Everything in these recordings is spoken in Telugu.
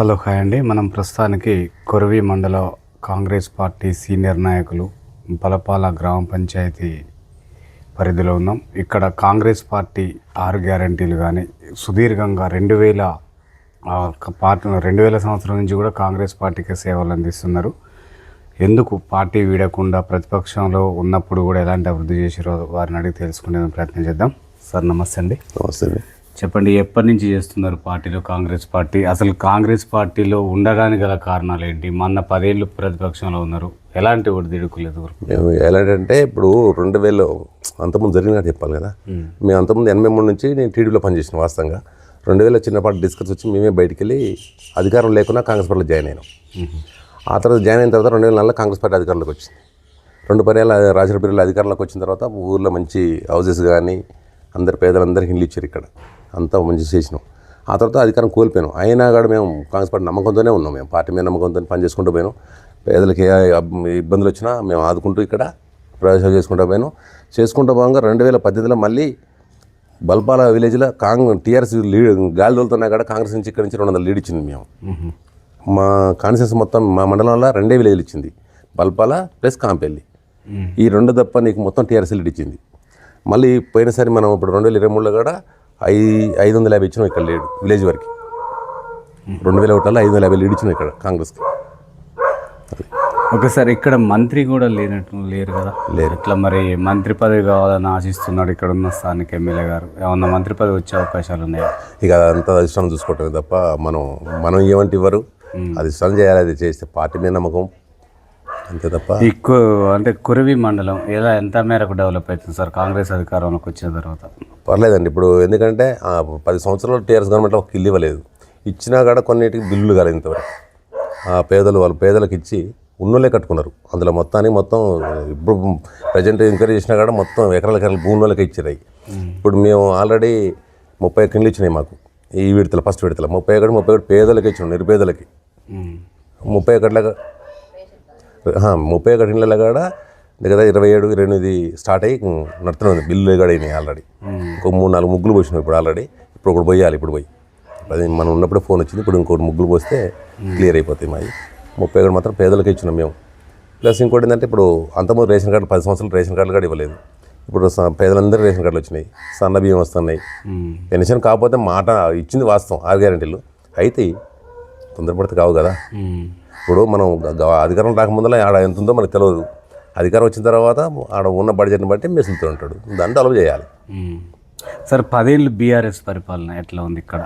హలో హాయ్ అండి. మనం ప్రస్తుతానికి కొరవి మండల కాంగ్రెస్ పార్టీ సీనియర్ నాయకులు బలపాల గ్రామ పంచాయతీ పరిధిలో ఉన్నాం. ఇక్కడ కాంగ్రెస్ పార్టీ ఆరు గ్యారంటీలు కానీ సుదీర్ఘంగా రెండు వేల పార్టీ రెండు వేల సంవత్సరం నుంచి కూడా కాంగ్రెస్ పార్టీకి సేవలు అందిస్తున్నారు. ఎందుకు పార్టీ వీడకుండా ప్రతిపక్షంలో ఉన్నప్పుడు కూడా ఎలాంటి అభివృద్ధి చేసారో వారిని అడిగి తెలుసుకునే ప్రయత్నం చేద్దాం. సార్ నమస్తే అండి. నమస్తే అండి. చెప్పండి ఎప్పటి నుంచి చేస్తున్నారు పార్టీలో కాంగ్రెస్ పార్టీ? అసలు కాంగ్రెస్ పార్టీలో ఉండడానికి గల కారణాలు ఏంటి? మొన్న పదేళ్ళు ప్రతిపక్షంలో ఉన్నారు. ఎలాంటి ఒడిదిడుకులేదు మేము ఎలాంటంటే ఇప్పుడు రెండు వేలు అంతకుముందు జరిగినట్టు చెప్పాలి కదా. మేము అంతకుముందు ఎనభై మూడు నుంచి నేను టీడీలో పనిచేసిన వాస్తవంగా. రెండు వేల చిన్నపాటి డిస్కస్ వచ్చి మేమే బయటికి వెళ్ళి అధికారం లేకుండా కాంగ్రెస్ పార్టీలో జాయిన్ అయినాం. ఆ తర్వాత జాయిన్ అయిన తర్వాత రెండు వేల నెలలో కాంగ్రెస్ పార్టీ అధికారంలోకి వచ్చింది. రెండు పర్యాల రాజరపల్లిలో అధికారంలోకి వచ్చిన తర్వాత ఊర్లో మంచి హౌసెస్ కానీ అందరి పేదలందరికీ ఇల్లు ఇచ్చారు ఇక్కడ. అంతా మంచి చేసినాం. ఆ తర్వాత అధికారం కోల్పోయాం అయినా కూడా మేము కాంగ్రెస్ పార్టీ నమ్మకంతోనే ఉన్నాం మేము. పార్టీ మీద నమ్మకంతో పని చేసుకుంటూ పోయినాం. పేదలకి ఏ ఇబ్బందులు వచ్చినా మేము ఆదుకుంటూ ఇక్కడ ప్రవేశం చేసుకుంటూ పోయాను. చేసుకుంటూ పోగా రెండు వేల పద్దెనిమిదిలో మళ్ళీ బల్పాల విలేజ్లో కాంగ్ టీఆర్ఎస్ లీడ్ గాలి తోలుతున్నా కూడా కాంగ్రెస్ నుంచి ఇక్కడ నుంచి రెండు వందల లీడ్ ఇచ్చింది మేము. మా కాన్సెన్స్ మొత్తం మా మండలంలో రెండే విలేజ్లు ఇచ్చింది. బల్పాల ప్లస్ కాంపెల్లి. ఈ రెండు తప్ప నీకు మొత్తం టీఆర్ఎస్ లీడ్ ఇచ్చింది. మళ్ళీ పోయినసారి మనం ఇప్పుడు రెండు వేల ఇరవై మూడులో కూడా ఐ ఐదు వందల యాభై ఇచ్చినాం ఇక్కడ లీడ్ విలేజ్ వరకు. రెండు వేల ఒకటిలో ఐదు వందల యాభై లీడ్ ఇచ్చినాం ఇక్కడ కాంగ్రెస్కి. ఒకసారి ఇక్కడ మంత్రి కూడా లేనట్టు లేరు కదా? లేరు. ఇట్లా మరి మంత్రి పదవి కావాలని ఆశిస్తున్నాడు ఇక్కడ ఉన్న స్థానిక ఎమ్మెల్యే గారు? ఏమన్నా మంత్రి పదవి వచ్చే అవకాశాలు ఉన్నాయా? ఇక అదంతా అధిష్టానం చూసుకోవటమే తప్ప మనం మనం ఏమంటే ఇవ్వరు. అధిష్టానం చేయాలి అది చేస్తే పార్టీ మీద నమ్మకం. అంతే తప్ప? ఎక్కువ అంటే కురవి మండలం ఎలా ఎంత మేరకు డెవలప్ అవుతుంది సార్? కాంగ్రెస్ అధికారంలోకి వచ్చిన తర్వాత. పర్లేదండి. ఇప్పుడు ఎందుకంటే ఆ, పది సంవత్సరాలు టీఆర్ఎస్ గవర్నమెంట్లో ఒక ఇల్లు ఇవ్వలేదు. ఇచ్చినా కూడా కొన్నిటికి బిల్లులు కాలేదు ఇంతవరకు. ఆ పేదలు వాళ్ళు పేదలకు ఇచ్చి ఉన్నోళ్ళే కట్టుకున్నారు. అందులో మొత్తానికి మొత్తం ఇప్పుడు ప్రజెంట్ ఎంక్వైరీ చేసినా కూడా మొత్తం ఎకరాల ఎకరాల భూమి వాళ్ళకి ఇచ్చారు ఇప్పుడు మేము ఆల్రెడీ ముప్పై ఇళ్ళు ఇచ్చినాయి మాకు. ఈ విడతల ఫస్ట్ విడతల. ముప్పై ఒకటి ముప్పై ఒకటి పేదలకి ఇచ్చినాం నిరుపేదలకి. ముప్పై ఒకటిలో ముప్పై ఒకటి ఇళ్ళలో కూడా దగ్గర ఇరవై ఏడు ఇరవై ఎనిమిది స్టార్ట్ అయ్యి నడుతున్నాయి బిల్లు కూడా అయినాయి ఆల్రెడీ ఇంకో మూడు నాలుగు ముగ్గులు పోసినాం ఇప్పుడు ఆల్రెడీ ఇప్పుడు ఒకటి పోయాలి ఇప్పుడు పోయి. అది మనం ఉన్నప్పుడు ఫోన్ వచ్చింది ఇప్పుడు ఇంకోటి ముగ్గులు పోస్తే క్లియర్ అయిపోతాయి మాది ముప్పై ఒకటి మాత్రం పేదలకు ఇచ్చినాం మేము. ప్లస్ ఇంకోటి ఏంటంటే ఇప్పుడు అంతకుముందు రేషన్ కార్డు పది సంవత్సరాలు రేషన్ కార్డులు కూడా ఇవ్వలేదు. ఇప్పుడు పేదలందరూ రేషన్ కార్డులు వచ్చినాయి. సన్న బియ్యం వస్తున్నాయి. పెన్షన్ కాకపోతే మాట ఇచ్చింది వాస్తవం ఆరు గ్యారెంటీలు అయితే తొందరపడితే కావు కదా. ఇప్పుడు మనం అధికారం రాకముందల ఆడ ఎంత ఉందో మనకు తెలియదు అధికారం వచ్చిన తర్వాత ఆడ ఉన్న బడ్జెట్ని బట్టి మెసులుతూ ఉంటాడు. దాన్ని అలవ చేయాలి. సార్ పదేళ్ళు బీఆర్ఎస్ పరిపాలన ఎట్లా ఉంది ఇక్కడ?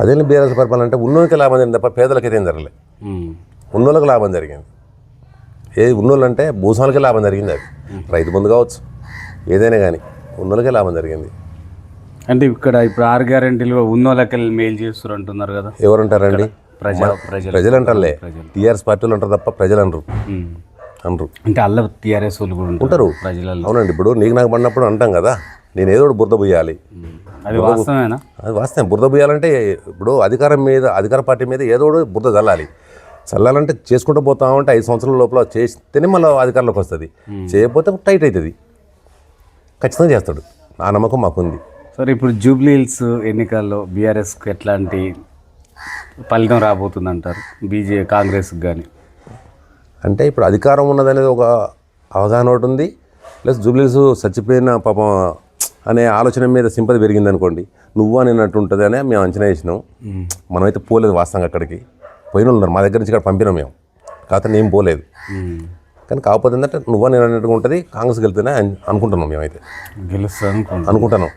అదేం బీఆర్ఎస్ పరిపాలన అంటే ఉన్నోళ్ళకి లాభం జరిగింది తప్ప పేదలకైతే ఏం జరగలేదు. ఉన్నోళ్ళకి లాభం జరిగింది. ఏ ఉన్నోళ్ళు అంటే భూస్వామికి లాభం జరిగింది అది. రైతు బంధు కావచ్చు. ఏదైనా కానీ ఉన్నోళ్ళకే లాభం జరిగింది. అంటే ఇక్కడ ఇప్పుడు ఆరు గ్యారెంటీలు ఉన్నోళ్ళకి మేలు చేస్తారు అంటున్నారు కదా. ఎవరుంటారండి? ప్రజలు ప్రజలు. అంటారులే టీఆర్ఎస్ పార్టీలు అంటారు తప్ప ప్రజలు అనరు. అనరు అంటే అల్ల టీఆర్ఎస్ వాళ్ళు కూడా ఉంటారు ప్రజలలో అవునండి ఇప్పుడు నీకు నాకు పడినప్పుడు అంటాం కదా నేను ఏదో బురద పోయాలి అది వాస్తవం. బురద పోయాలంటే ఇప్పుడు అధికారం మీద అధికార పార్టీ మీద ఏదో బురద చల్లాలి చల్లాలంటే చేసుకుంటూ పోతామంటే ఐదు సంవత్సరాల లోపల చేస్తేనే మళ్ళీ అధికారంలోకి వస్తుంది. చేయకపోతే టైట్ అవుతుంది ఖచ్చితంగా చేస్తాడు. ఆ నమ్మకం మాకుంది. సరే ఇప్పుడు జూబ్లీ హిల్స్ ఎన్నికల్లో బీఆర్ఎస్కి ఎట్లాంటి ఫలితం రాబోతుంది అంటారు బీజే కాంగ్రెస్కి కానీ అంటే ఇప్పుడు అధికారం ఉన్నదనేది ఒక అవగాహన ఒకటి ఉంది. ప్లస్ జూబ్లీస్ చచ్చిపోయిన పాపం అనే ఆలోచన మీద సింపతి పెరిగింది అనుకోండి నువ్వు అనినట్టు ఉంటుంది అని మేము అంచనా వేసినాం. మనమైతే పోలేదు వాస్తవంగా అక్కడికి. పోయిన ఉన్నారు. మా దగ్గర నుంచి ఇక్కడ పంపినాం మేము. కాకపోతే నేను పోలేదు. కానీ కాకపోతే ఏంటంటే నువ్వు నేను అన్నట్టుగా ఉంటుంది కాంగ్రెస్ అన్- అనుకుంటున్నాం మేమైతే. అనుకుంటున్నాను అనుకుంటున్నాం.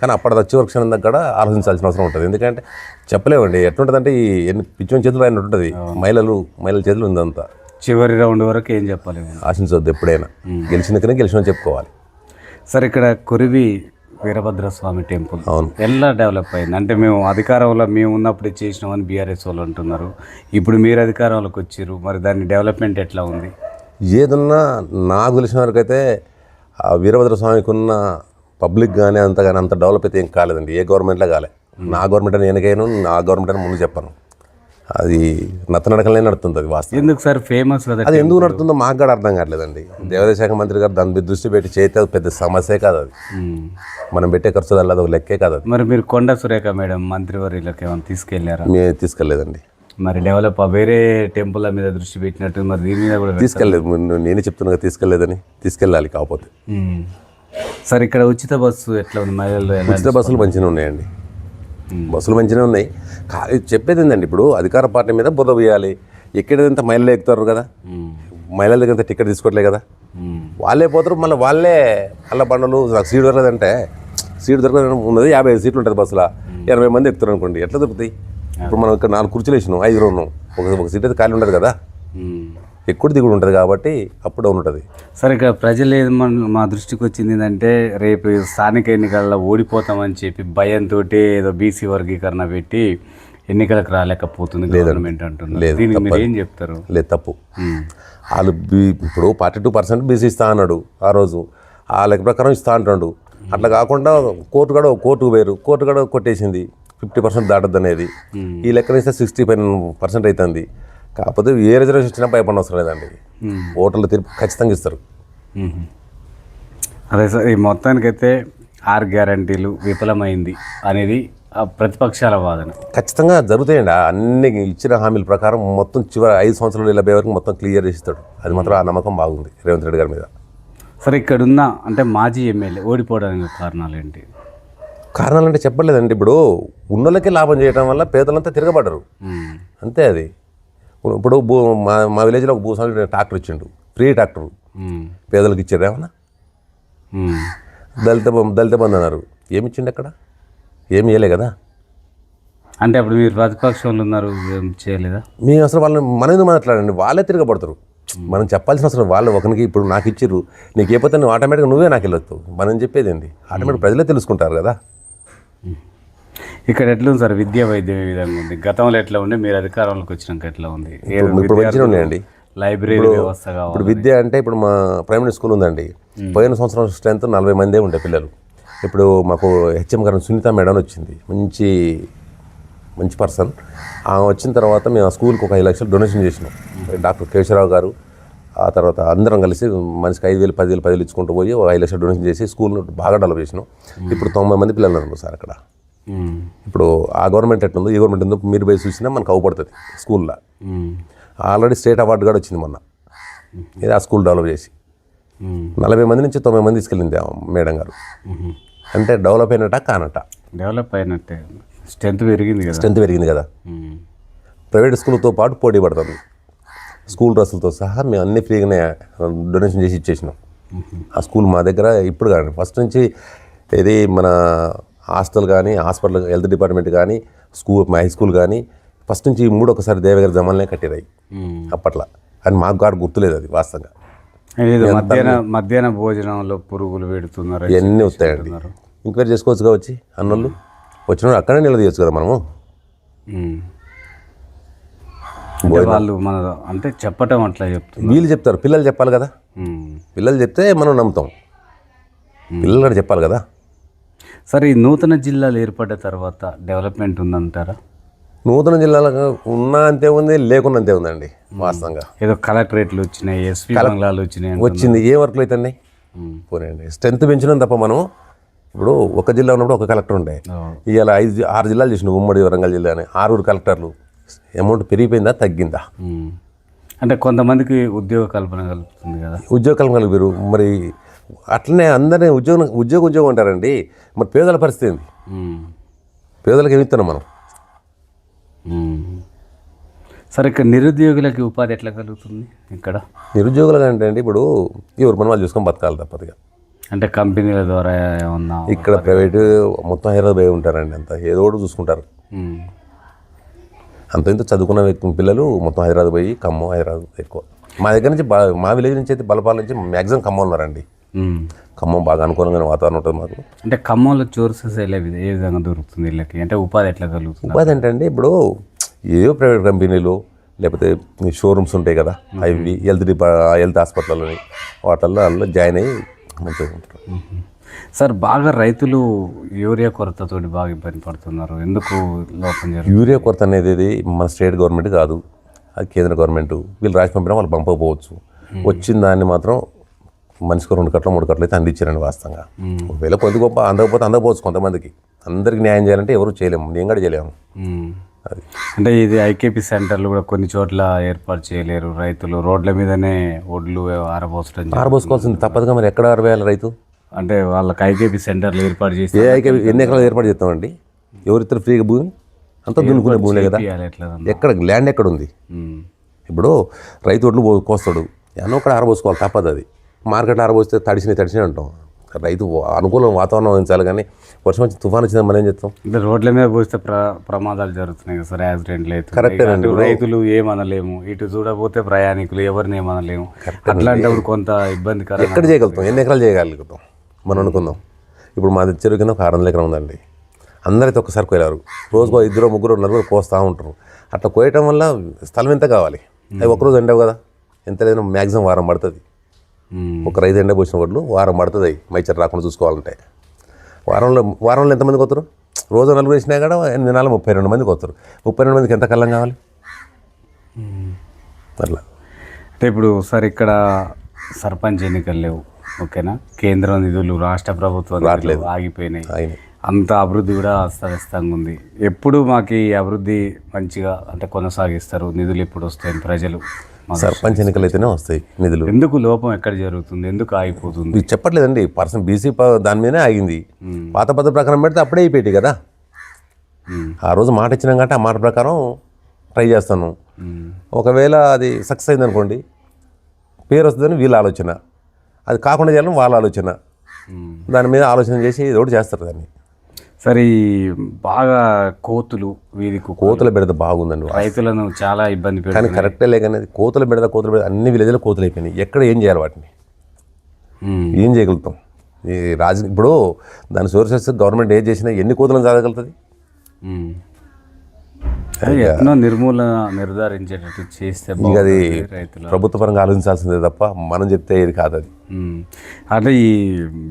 కానీ అప్పటి వచ్చే వరకు క్షణం దగ్గర కూడా ఆలోచించాల్సిన అవసరం ఉంటుంది. ఎందుకంటే చెప్పలేమండి ఎట్లుంటుందంటే ఈ ఎన్ని పిచ్చోని చేతులు అయినట్టు ఉంటుంది మహిళలు మహిళల చేతులు ఉందంతా చివరి రౌండ్ వరకు ఏం చెప్పాలి ఆశించవద్దు ఎప్పుడైనా. గెలిచినకనే గెలిచిన చెప్పుకోవాలి. సార్ ఇక్కడ కురివి వీరభద్రస్వామి టెంపుల్ అవును. ఎలా డెవలప్ అయింది? అంటే మేము అధికారంలో మేము ఉన్నప్పుడు చేసినామని బీఆర్ఎస్ వాళ్ళు అంటున్నారు. ఇప్పుడు మీరు అధికారంలోకి వచ్చారు మరి దాని డెవలప్మెంట్ ఎట్లా ఉంది? ఏదన్నా నాకు తెలిసిన వరకు అయితే ఆ వీరభద్ర స్వామికి ఉన్న పబ్లిక్ కానీ అంత కానీ అంత డెవలప్ అయితే ఏం కాలేదండి. ఏ గవర్నమెంట్లో కాలే. నా గవర్నమెంట్ అని వెనకైనా నా గవర్నమెంట్ అని ముందు చెప్పాను. అది నత్తనడకలనే నడుతుంది అది వాస్తవం. ఎందుకు సార్? ఫేమస్ అది ఎందుకు నడుతుందో మాకు కూడా అర్థం కావట్లేదండి. దేవాదాయ శాఖ మంత్రి గారు దాని మీద దృష్టి పెట్టి చేస్తే అది పెద్ద సమస్యే కాదు అది. మనం పెట్టే ఖర్చు అది ఒక లెక్కే కాదు మరి మీరు కొండ సురేఖ మేడం మంత్రివర్యులకు ఏమైనా తీసుకెళ్ళారా? మేము తీసుకెళ్ళలేదండి మరి డెవలప్ వేరే టెంపుల్ మీద దృష్టి పెట్టినట్టు మరి దీని మీద కూడా తీసుకెళ్ళలేదు నేనే చెప్తున్నా కదా, తీసుకెళ్ళలేదని తీసుకెళ్ళాలి కాకపోతే. సార్ ఇక్కడ ఉచిత బస్సు ఎట్లా ఉంది? మహిళలు ఉచిత బస్సులు మంచిగా ఉన్నాయండి. బస్సులు మంచిగా ఉన్నాయి. చెప్పేది ఏంటండి ఇప్పుడు? అధికార పార్టీ మీద బుర్ర వేయాలి ఎక్కడైతే మహిళలు ఎక్కుతారు కదా. మహిళల దగ్గర టికెట్ తీసుకోవట్లే కదా. వాళ్ళే పోతారు మళ్ళీ వాళ్ళే అల్ల బండలు నాకు సీట్ దొరకదంటే సీట్ దొరకదు ఉన్నది యాభై ఐదు సీట్లు ఉంటుంది బస్సులో. ఎనభై మంది ఎక్కుతారు అనుకోండి ఎట్లా దొరుకుతాయి? ఇప్పుడు మనం ఇక్కడ నాలుగు కుర్చీలు వేసినాం ఐదుగురు ఉన్నాం ఒక ఒక సీట్ అయితే ఖాళీ ఉండదు కదా. ఎక్కువ దిగుడు ఉంటుంది కాబట్టి అప్పుడు డౌన్ ఉంటుంది. సార్ ఇక్కడ ప్రజలు ఏది మన మా దృష్టికి వచ్చింది ఏంటంటే రేపు స్థానిక ఎన్నికల్లో ఓడిపోతామని చెప్పి భయంతో ఏదో బీసీ వర్గీకరణ పెట్టి ఎన్నికలకు రాలేకపోతుంది గవర్నమెంట్ అంటున్నారు. లేదు, దీనికి మీరు ఏం చెప్తారు? లేదు తప్పు. వాళ్ళు ఇప్పుడు ఫార్టీ టూ పర్సెంట్ బీసీ ఇస్తా అన్నాడు ఆ రోజు. ఆ లెక్క ప్రకారం ఇస్తా అంటాడు అట్లా కాకుండా కోర్టు కూడా కోర్టుకు వేరు కోర్టు కూడా కొట్టేసింది. ఫిఫ్టీ పర్సెంట్ దాటద్దు అనేది ఈ లెక్కన ఇస్తే సిక్స్టీ ఫైవ్ పర్సెంట్ అవుతుంది కాకపోతే ఏ రిజర్వేషన్ ఇచ్చినా భయపడిన అవసరం లేదండి. ఓటర్లు తీర్పు ఖచ్చితంగా ఇస్తారు. అదే సార్ ఈ మొత్తానికైతే ఆరు గ్యారంటీలు విఫలమైంది అనేది ప్రతిపక్షాల వాదన. ఖచ్చితంగా జరుగుతాయండి. అన్ని ఇచ్చిన హామీల ప్రకారం మొత్తం చివరి ఐదు సంవత్సరాలు ఇలా వరకు మొత్తం క్లియర్ చేస్తాడు అది మాత్రం ఆ నమ్మకం బాగుంది రేవంత్ రెడ్డి గారి మీద. సరే ఇక్కడున్న అంటే మాజీ ఎమ్మెల్యే ఓడిపోవడానికి కారణాలు ఏంటి కారణాలు అంటే చెప్పలేదండి. ఇప్పుడు ఉన్నోళ్ళకే లాభం చేయడం వల్ల పేదలంతా తిరగబడ్డరు. మ్మ్. అంతే అది. ఇప్పుడు భూ మా మా విలేజ్లో ఒక భూస్వామి ట్రాక్టర్ ఇచ్చిండు. Free tractor. పేదలకు ఇచ్చారు. ఏమన్నా. దళిత దళిత బంధు అన్నారు. ఏమి ఇచ్చిండు అక్కడ? ఏమి ఇవ్వలే కదా? అంటే అప్పుడు మీరు ప్రతిపక్షంలో ఉన్నారు ఏం చేయలేదా? మేము అసలు వాళ్ళని మన ఎందుకు మాట్లాడండి వాళ్ళే తిరగబడతారు. మనం చెప్పాల్సిన అవసరం వాళ్ళు ఒకరికి ఇప్పుడు నాకు ఇచ్చిర్రు. నీకు ఏ పోతే నువ్వు ఆటోమేటిక్గా నువ్వే నాకు వెళ్ళొచ్చు మనం చెప్పేది ఏంటి ఆటోమేటిక్ ప్రజలే తెలుసుకుంటారు కదా. ఇక్కడ ఎట్లా ఉంది సార్? విద్యా వైద్యం ఏ విధంగా ఉంది? గతంలో ఎట్లా ఉండే? మీరు అధికారంలోకి వచ్చినాక ఎట్లా ఉంది? ఇప్పుడు మంచిగా ఉన్నాయండి. లైబ్రరీ వ్యవస్థ ఇప్పుడు విద్య అంటే ఇప్పుడు మా ప్రైమరీ స్కూల్ ఉందండి. పోయిన సంవత్సరం స్ట్రెంత్ నలభై మందే ఉండే పిల్లలు. ఇప్పుడు మాకు హెచ్ఎం గారు సునీత మేడం వచ్చింది. మంచి మంచి పర్సన్. ఆమె వచ్చిన తర్వాత మేము ఆ స్కూల్కి ఒక ఐదు లక్షలు డొనేషన్ చేసినాం. డాక్టర్ కేశవరావు గారు ఆ తర్వాత అందరం కలిసి మనిషికి ఐదు వేలు పదివేలు పదివేలు ఇచ్చుకుంటూ పోయి ఒక ఐదు లక్షలు డొనేషన్ చేసి స్కూల్ను బాగా డెవలప్ చేసినాం. ఇప్పుడు తొంభై మంది పిల్లలు ఉన్నారు సార్ అక్కడ. ఇప్పుడు ఆ గవర్నమెంట్ ఎట్లుందో ఈ గవర్నమెంట్ ఉందో మీరు పోయి చూసినా మనకు అవపడుతుంది స్కూల్లో. ఆల్రెడీ స్టేట్ అవార్డు కూడా వచ్చింది మొన్న ఇది ఆ స్కూల్ డెవలప్ చేసి. నలభై మంది నుంచి తొంభై మంది తీసుకెళ్ళింది మేడం గారు. అంటే డెవలప్ అయినట్ట కానట డెవలప్ అయినట్టే స్ట్రెంత్ పెరిగింది కదా స్ట్రెంత్ పెరిగింది కదా. ప్రైవేట్ స్కూల్తో పాటు పోటీ పడుతుంది స్కూల్ డ్రెస్సులతో సహా మేము అన్ని ఫ్రీగానే డొనేషన్ చేసి ఇచ్చేసినాం ఆ స్కూల్ మా దగ్గర ఇప్పుడు కానీ ఫస్ట్ నుంచి ఇది మన హాస్టల్ కానీ హాస్పిటల్ హెల్త్ డిపార్ట్మెంట్ కానీ స్కూల్ మా హై స్కూల్ కానీ ఫస్ట్ నుంచి ఈ మూడు ఒకసారి దేవగారి జమాలనే కట్టిరాయి మ్మ్. అప్పట్లో. అని మాకు గాడు గుర్తులేదు అది వాస్తవంగా. మధ్యాహ్న మధ్యాహ్న భోజనంలో పురుగులు పెడుతున్నారు ఇవన్నీ వస్తాయండి. ఎంక్వైరీ చేసుకోవచ్చు కావచ్చు అన్నోళ్ళు. వచ్చిన అక్కడే నిలదీయచ్చు కదా మనము. వాళ్ళు మన అంటే చెప్పటం అట్లా చెప్తున్నారు. వీళ్ళు చెప్తారు పిల్లలు చెప్పాలి కదా. పిల్లలు చెప్తే మనం నమ్ముతాం. పిల్లలు కూడా చెప్పాలి కదా. సరే ఈ నూతన జిల్లాలు ఏర్పడ్డ తర్వాత డెవలప్మెంట్ ఉందంటారా? నూతన జిల్లాలకు ఉన్నా అంతే ఉంది లేకున్నా అంతే ఉందండి వాస్తవంగా. ఏదో కలెక్టరేట్లు వచ్చినాయి ఎస్పీ బంగ్లాలు వచ్చినాయి. వచ్చింది ఏ వర్క్లు మ్మ్. పోనండి స్ట్రెంత్ పెంచడం తప్ప మనం ఇప్పుడు ఒక జిల్లా ఉన్నప్పుడు ఒక కలెక్టర్ ఉండే. ఇవాళ ఐదు ఆరు జిల్లాలు చేసిన ఉమ్మడి వరంగల్ జిల్లా అని. ఆరుగురు కలెక్టర్లు. అమౌంట్ పెరిగిపోయిందా తగ్గిందా. అంటే కొంతమందికి ఉద్యోగ కల్పన కలుగుతుంది కదా. ఉద్యోగ కల్పన మీరు మరి అట్లనే అందరినీ ఉద్యోగం ఉద్యోగం ఉద్యోగం అంటారండి మరి పేదల పరిస్థితి ఏంది. పేదలకు ఏమి ఇస్తున్నాం మనం. సరే ఇక్కడ నిరుద్యోగులకి ఉపాధి ఎట్లా కలుగుతుంది ఇక్కడ నిరుద్యోగులు అంటే అండి ఇప్పుడు ఎవరు పని వాళ్ళు చూసుకొని బతకాలి తప్పదుగా అంటే కంపెనీల ద్వారా ఏమన్నా ఇక్కడ ప్రైవేటు మొత్తం హైదరాబాద్ పోయి ఉంటారండి అంత ఏదో ఒకటి చూసుకుంటారు. అంత ఇంత చదువుకున్న వ్యక్తి పిల్లలు మొత్తం హైదరాబాద్ పోయి ఖమ్మం హైదరాబాద్ ఎక్కువ మా దగ్గర నుంచి బా మా విలేజ్ నుంచి అయితే బలపాల నుంచి మ్యాక్సిమం ఖమ్మం ఉన్నారండి. ఖమ్మం బాగా అనుకూలంగా వాతావరణం ఉంటుంది మాకు. అంటే ఖమ్మంలో చోర్సెస్ ఏ విధ- ఏ విధంగా దొరుకుతుంది వీళ్ళకి అంటే ఉపాధి ఎట్లా కలుగుతుంది? ఉపాధి ఏంటంటే ఇప్పుడు ఏదో ప్రైవేట్ కంపెనీలు లేకపోతే షోరూమ్స్ ఉంటాయి కదా అవి హెల్త్ డిపా హెల్త్ హాస్పిటల్లోని వాటిల్లో అందులో జాయిన్ అయ్యి మంచిగా ఉంటారు. సార్ బాగా రైతులు యూరియా కొరతతోటి బాగా ఇబ్బంది పడుతున్నారు. ఎందుకు లోపం యూరియా కొరత అనేది మన స్టేట్ గవర్నమెంట్ కాదు అది కేంద్ర గవర్నమెంట్. వీళ్ళు రాసి పంపినా వాళ్ళు పంపకపోవచ్చు. వచ్చిన దాన్ని మాత్రం మనిషికి రెండు కట్టలు మూడు కట్టలు అయితే అందించారండి వాస్తవంగా. ఒకవేళ కొద్ది గొప్ప అందకపోతే అందకపోవచ్చు కొంతమందికి అందరికి న్యాయం చేయాలంటే ఎవరు చేయలేము. నేను కూడా చేయలేము. అది. అంటే ఇది ఐకేపీ సెంటర్లు కూడా కొన్ని చోట్ల ఏర్పాటు చేయలేరు రైతులు. రోడ్ల మీదనే ఒడ్లు ఆరబోసడం. ఆరబోసుకోవాల్సింది తప్పదుగా మరి ఎక్కడ ఆరవేయాలి రైతు? అంటే వాళ్ళకి ఐకేపీ సెంటర్లు ఏర్పాటు చేసి ఏ ఐకే ఎన్ని ఎకరాలు ఏర్పాటు చేస్తామండి? ఎవరిద్దరు ఫ్రీగా భూమి? అంతా దున్నుకునే భూమిలే కదా. ఎక్కడ ల్యాండ్ ఎక్కడ ఉంది. ఇప్పుడు రైతు ఒడ్లు కోస్తాడు. ఎన్నో ఒకటి ఆరబోసుకోవాలి తప్పదు అది. మార్కెట్లో ఆరబోస్తే తడిసినాయి తడిసినాయి అంటాం. రైతు అనుకూలం వాతావరణం వహించాలి కానీ వర్షం వచ్చి తుఫాన్ వచ్చిందని మనం ఏం చేస్తాం అంటే రోడ్ల మీద పోస్తే ప్ర ప్రమాదాలు జరుగుతున్నాయి కదా సార్ యాక్సిడెంట్లు కరెక్టే అండి. అటు రైతులు ఏమనలేము ఇటు చూడబోతే ప్రయాణికులు ఎవరిని ఏమనలేము. అట్లాంటప్పుడు కొంత ఇబ్బందికరంగా ఎక్కడ చేయగలుగుతాం? ఎన్ని ఎకరాలు చేయగలుగుతాం? మనం అనుకుందాం. ఇప్పుడు మా చెరువు కింద ఒక ఆరు వందల ఎకరం ఉందండి. అందరైతే ఒక్కసారి కోయలేరు రోజుకో ఇద్దరు ముగ్గురు నలుగురు కోస్తూ ఉంటారు. అట్లా కోయటం వల్ల స్థలం ఎంత కావాలి? అవి ఒకరోజు ఎండవు కదా. ఎంత లేదన్నా మ్యాక్సిమం వారం పడుతుంది. ఒక రైతు ఎండ పోసిన వడ్లు వారం పడుతుంది మైచర్ రాకుండా చూసుకోవాలంటే. వారంలో వారంలో ఎంతమందికి వస్తారు రోజు నలుగురు వేసినా కూడా ఎనిమిది నెలలు ముప్పై రెండు మందికి వస్తారు ముప్పై రెండు మందికి ఎంత కళ్ళం కావాలి? అట్లా. అంటే ఇప్పుడు సార్ ఇక్కడ సర్పంచ్ ఎన్నికలు లేవు ఓకేనా? కేంద్ర నిధులు రాష్ట్ర ప్రభుత్వం నిధులు ఆగిపోయినాయి. అంత అభివృద్ధి కూడా అస్తవ్యస్తంగా ఉంది. ఎప్పుడు మాకు ఈ అభివృద్ధి మంచిగా అంటే కొనసాగిస్తారు? నిధులు ఎప్పుడు వస్తాయని ప్రజలు? సర్పంచ్ ఎన్నికలు అయితేనే వస్తాయి నిధులు. ఎందుకు లోపం ఎక్కడ జరుగుతుంది? ఎందుకు ఆగిపోతుంది? చెప్పట్లేదండి. పర్సన్ బీసీ దాని మీదనే ఆగింది. పాత పద్ధతి ప్రకారం పెడితే అప్పుడే అయిపోయి కదా. ఆ రోజు మాట ఇచ్చినాం కాబట్టి ఆ మాట ప్రకారం ట్రై చేస్తాను. ఒకవేళ అది సక్సెస్ అయింది అనుకోండి పేరు వస్తుందని వీళ్ళ ఆలోచన. అది కాకుండా చేయాలని వాళ్ళ ఆలోచన. దాని మీద ఆలోచన చేసి ఇది ఒకటి చేస్తారు దాన్ని. సరే బాగా కోతులు కుక్కలు కోతుల బెడద బాగుందండి. రైతులను చాలా ఇబ్బంది కానీ కరెక్టే లేకనేది కోతుల బెడద కోతుల బెడద అన్ని విలేజ్లో కోతులు అయిపోయినాయి. ఎక్కడ ఏం చేయాలి వాటిని. ఏం చేయగలుగుతాం? ఈ రాజ ఇప్పుడు దాని సోర్సెస్ గవర్నమెంట్ ఏం చేసినా ఎన్ని కోతులను చదవగలుగుతుంది ఎట్నో నిర్మూలన నిర్ధారించేటట్టు చేస్తే అది ప్రభుత్వ పరంగా ఆలోచించాల్సిందే తప్ప మనం చెప్తే ఇది కాదు అది. అంటే ఈ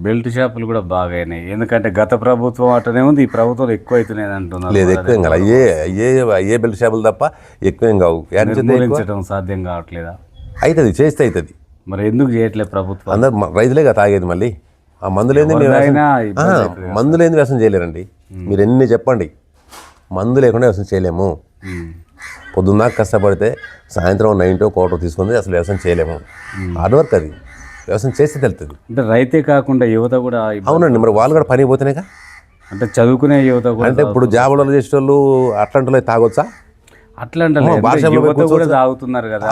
బెల్ట్ షాపులు కూడా బాగా అయినాయి. ఎందుకంటే గత ప్రభుత్వం అటనే ఉంది ఈ ప్రభుత్వం ఎక్కువ అవుతున్నాయి అంటున్నారు లేదు ఎక్కువ ఏం కాదు అయ్యే అయ్యే అయ్యే బెల్ట్ షాపులు తప్ప ఎక్కువ ఏం కావు నిర్మూలించడం సాధ్యం కావట్లేదా? అవుతుంది చేస్తే అవుతుంది మరి ఎందుకు చేయట్లేదు ప్రభుత్వం? అందరు మ- రైతులే కదా తాగేది మళ్ళీ. ఆ మందులేంది మందులేంది వ్యవసాయం చేయలేరండి. మీరు ఎన్ని చెప్పండి. మందు లేకుండా వ్యవసాయం చేయలేము. పొద్దున్న కష్టపడితే సాయంత్రం నైన్టో కోటో తీసుకుంది అసలు వ్యవసాయం చేయలేము. హార్డ్ వర్క్ అది. వ్యవసాయం చేస్తే తెలుస్తుంది అంటే రైతే కాకుండా యువత కూడా అవునండి మరి వాళ్ళు కూడా పని పోతేనేగా? అంటే చదువుకునే యువత కూడా అంటే ఇప్పుడు జాబులు చేసే వాళ్ళు అట్లాంటి తాగొచ్చా? అట్లా తాగుతున్నారు కదా.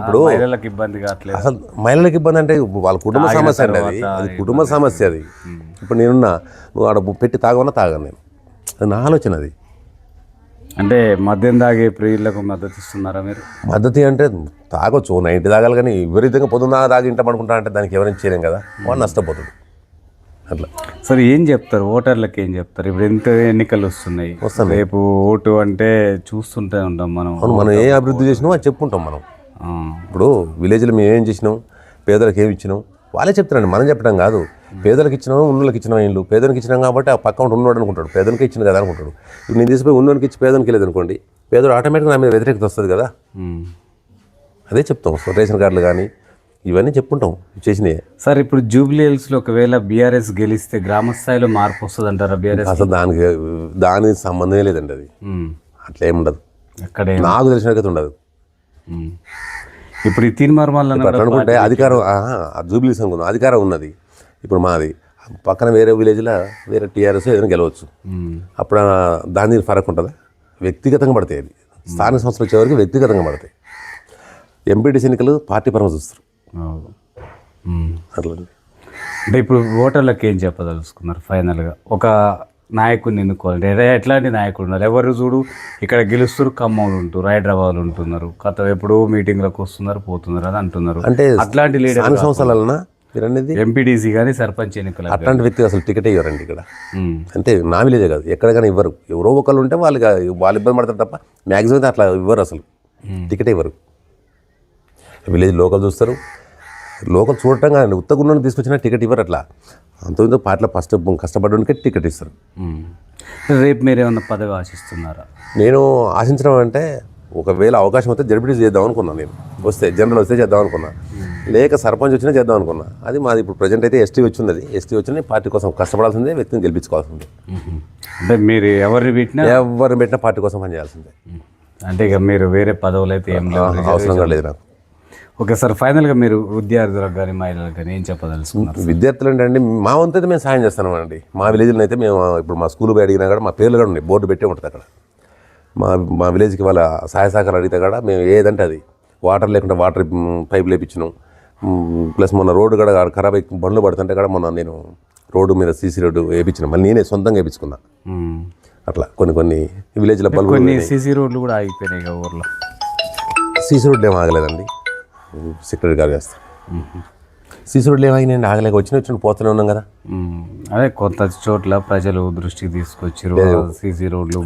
ఇప్పుడు మహిళలకు ఇబ్బంది కావట్లేదు. అసలు మహిళలకు ఇబ్బంది అంటే వాళ్ళ కుటుంబ సమస్య అండి అది. అది కుటుంబ సమస్య అది. ఇప్పుడు నేనున్నా నువ్వు ఆడ పెట్టి తాగమన్నా తాగను నేను. అది నా ఆలోచన అది. అంటే మద్యం తాగే ప్రియులకు మద్దతు ఇస్తున్నారా మీరు? మద్దతు అంటే తాగొచ్చు నైంటీ తాగాలి కానీ విపరీతంగా పొద్దున్న తాగి ఇంట పడుకుంటా అంటే దానికి ఎవరైనా చేయలేం కదా వాడు నష్టపోతాడు. అట్లా. సరే ఏం చెప్తారు? ఓటర్లకు ఏం చెప్తారు? ఇప్పుడు ఎంత ఎన్నికలు వస్తున్నాయి. రేపు ఓటు అంటే చూస్తుంటే ఉంటాం మనం. మనం ఏ అభివృద్ధి చేసినామో అది చెప్పుకుంటాం మనం. ఇప్పుడు విలేజ్లో మేము ఏం చేసినాం పేదలకు ఏమి ఇచ్చినాం వాళ్ళే చెప్తారండి మనం చెప్పడం కాదు. పేదలకు ఇచ్చినాం ఉన్నోళ్ళకి ఇచ్చినాం ఇల్లు. పేదలకు ఇచ్చినాం కాబట్టి ఆ పక్క ఉంటే ఉన్నోడు అనుకుంటాడు. పేదనికి ఇచ్చిన కదా అనుకుంటాడు. ఇప్పుడు నేను తీసుకుపోయి ఉన్నోనికి ఇచ్చి పేదనికి వెళ్ళేది అనుకోండి పేదడు ఆటోమేటిక్గా నా మీద వ్యతిరేకత వస్తుంది కదా. అదే చెప్తాం. రేషన్ కార్డులు కానీ ఇవన్నీ చెప్పుకుంటాం చేసినాయి. సార్ ఇప్పుడు జూబ్లీ హిల్స్లో ఒకవేళ బీఆర్ఎస్ గెలిస్తే గ్రామ స్థాయిలో మార్పు వస్తుంది అంటారా బీఆర్ఎస్ అసలు దానికి దానికి సంబంధమే లేదండి అది. అట్లా ఏమి ఉండదు. అక్కడే నాకు తెలిసినట్టు ఉండదు. ఇప్పుడు ఈ అట్లా అనుకుంటే అధికారం జూబ్లీస్ అనుకుందాం. అధికారం ఉన్నది. ఇప్పుడు మాది. పక్కన వేరే విలేజ్లో వేరే టీఆర్ఎస్ ఏదైనా గెలవచ్చు. అప్పుడు దాని ఫరక్ ఉంటుందా? వ్యక్తిగతంగా పడతాయి అది స్థానిక సంస్థలు వచ్చేవరకు వ్యక్తిగతంగా పడతాయి. ఎంపీటీసీ ఎన్నికలు పార్టీ పరంగా చూస్తారు. అట్లా. అంటే ఇప్పుడు ఓటర్లకు ఏం చెప్పదలుచుకున్నారు ఫైనల్గా? ఒక నాయకుడిని ఎన్నుకోవాలి. ఎట్లా- ఎట్లాంటి నాయకుడు ఉన్నారు? ఎవరు చూడు ఇక్కడ గెలుస్తారు ఖమ్మంలో ఉంటున్నారు హైదరాబాద్లో ఉంటున్నారు కథ ఎప్పుడు మీటింగ్లకు వస్తున్నారు పోతున్నారు అని అంటున్నారు. అంటే అట్లాంటి లీడర్ సంస్థలన్నా మీరు అనేది ఎంపీడీసీ కానీ సర్పంచ్ ఎన్నికల అట్లాంటి వ్యక్తి అసలు టికెట్ ఇవ్వరండి ఇక్కడ. అంటే నా విలేజే కాదు ఎక్కడికైనా ఇవ్వరు. ఎవరో ఒకళ్ళు ఉంటే వాళ్ళకి వాళ్ళు ఇబ్బంది పడతారు తప్ప మ్యాక్సిమం అట్లా ఇవ్వరు అసలు. టికెట్ ఇవ్వరు. విలేజ్ లోకల్ చూస్తారు. లోకల్ చూడటం కాదండి ఉత్తగున్న తీసుకొచ్చిన టికెట్ ఇవ్వరు అట్లా. అంత పాటలో ఫస్ట్ కష్టపడడానికి టికెట్ ఇస్తారు. రేపు మీరు ఏమన్నా పదవి ఆశిస్తున్నారా? నేను ఆశించడం అంటే ఒకవేళ అవకాశం వస్తే జడ్పీటీ చేద్దాం అనుకున్నాను నేను. వస్తే జనరల్ వస్తే చేద్దాం అనుకున్నా. లేక సర్పంచ్ వచ్చినా చేద్దాం అనుకున్నా. అది మాది ఇప్పుడు ప్రజెంట్ అయితే ఎస్టీ వచ్చింది ఎస్టీ వచ్చిన పార్టీ కోసం కష్టపడాల్సిందే వ్యక్తిని గెలిపించుకోవాల్సిందే. అంటే మీరు ఎవరిని పెట్టినా ఎవరిని పెట్టినా పార్టీ కోసం పనిచేయాల్సిందే అంటే ఇక మీరు వేరే పదవులు అయితే ఏం అవసరం లేదు నాకు. ఓకే సార్ ఫైనల్గా మీరు విద్యార్థులకు కానీ మహిళలకు కానీ ఏం చెప్పదలుచుకున్నారు విద్యార్థులు ఏంటంటే మా వంతు అయితే మేము సాయం చేస్తామండి మా విలేజ్లో అయితే మేము ఇప్పుడు మా స్కూల్ పోయి అడిగినా కూడా మా పేర్లు కూడా ఉన్నాయి. బోర్డు పెట్టే ఉంటుంది అక్కడ. మా మా విలేజ్కి వాళ్ళ సహాయ సహకారం అడిగితే కూడా మేము ఏదంటే అది వాటర్ లేకుండా వాటర్ పైప్ లేపించినాం. ప్లస్ మొన్న రోడ్డు కూడా ఖరాబ్ అయి బండ్లు పడుతుంటే కూడా మొన్న నేను రోడ్డు మీద సీసీ రోడ్డు వేయించిన మళ్ళీ నేనే సొంతంగా వేయించుకున్నా. అట్లా కొన్ని కొన్ని విలేజ్ల బల్బు కొన్ని సీసీ రోడ్లు కూడా ఆగిపోయినాయి ఊర్లో. సీసీ రోడ్లు ఏం ఆగలేదండి. సెక్రటరీ గారు చేస్తారు. సీసీ రోడ్లు ఏమాగినాయండి ఆగలేక వచ్చిన వచ్చిన పోతూనే ఉన్నాం కదా. అదే కొంత చోట్ల ప్రజలు దృష్టికి తీసుకొచ్చారు. సీసీ రోడ్లు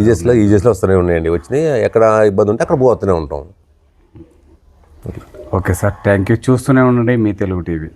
ఈజెస్లో ఈజెస్లో వస్తూనే ఉన్నాయండి. వచ్చినాయి ఎక్కడ ఇబ్బంది ఉంటే అక్కడ పోతూనే ఉంటాం. ఓకే సార్ థ్యాంక్ యూ చూస్తూనే ఉండండి మీ తెలుగు టీవీ.